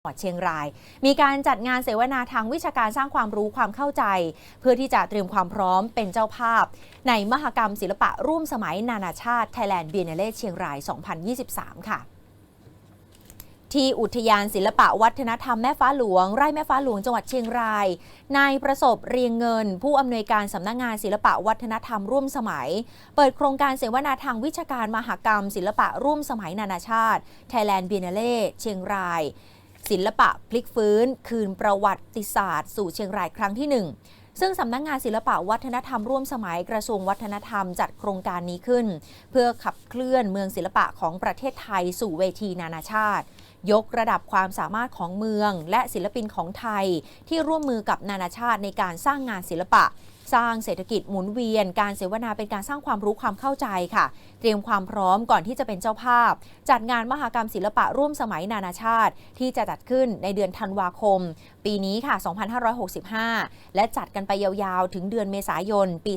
จังหวัดเชียงราย มีการจัดงานเสวนาทางวิชาการสร้างความรู้ความเข้าใจ เพื่อที่จะเตรียมความพร้อมเป็นเจ้าภาพ ในมหกรรมศิลปะร่วมสมัยนานาชาติ Thailand Biennale เชียงราย 2023 ค่ะ ที่อุทยานศิลปะวัฒนธรรมแม่ฟ้าหลวง ไร่แม่ฟ้าหลวงจังหวัดเชียงราย นายประสบเรียงเงิน ผู้อำนวยการสำนักงงานศิลปะวัฒนธรรมร่วมสมัย เปิดโครงการเสวนาทางวิชาการมหกรรม ศิลปะร่วมสมัยนานาชาติ Thailand Biennale เชียงราย ศิลปะพลิกฟื้น คืนประวัติศาสตร์ สู่เชียงรายครั้งที่หนึ่งซึ่งสำนักงงานศิลปะวัฒนธรรมร่วมสมัยกระทรวงวัฒนธรรมจัดโครงการนี้ขึ้น เพื่อขับเคลื่อนเมืองศิลปะของประเทศไทยสู่เวทีนานาชาติ ยกระดับความสามารถของเมือง และศิลปินของไทย ที่ร่วมมือกับนานาชาติในการสร้างงานศิลปะ สร้างเศรษฐกิจหมุนเวียน การเสวนาเป็นการสร้างความรู้ความเข้าใจค่ะ เตรียมความพร้อมก่อนที่จะเป็นเจ้าภาพ จัดงานมหกรรมศิลปะร่วมสมัยนานาชาติ ที่จะจัดขึ้นในเดือนธันวาคม ปีนี้ค่ะ 2565 และจัดกันไปยาวๆ ถึงเดือนเมษายน ปี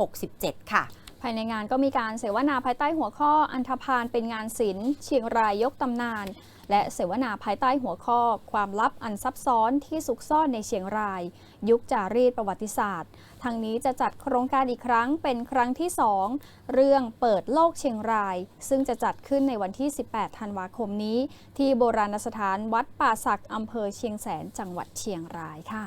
2567 ค่ะภายในงานก็มีการเสวนาภายใต้หัวข้ออันธพาลเป็นงานศิลป์เชียงรายยกตำนาน และเสวนาภายใต้หัวข้อ ความลับอันซับซ้อนที่ซุกซ่อนในเชียงราย ยุคจารีตประวัติศาสตร์ ทางนี้จะจัดโครงการอีกครั้งเป็นครั้งที่ 2 เรื่องเปิดโลกเชียงราย ซึ่งจะจัดขึ้นในวันที่ 18 ธันวาคมนี้ ที่โบราณสถานวัดป่าศักอำเภอเชียงแสนจังหวัดเชียงรายค่ะ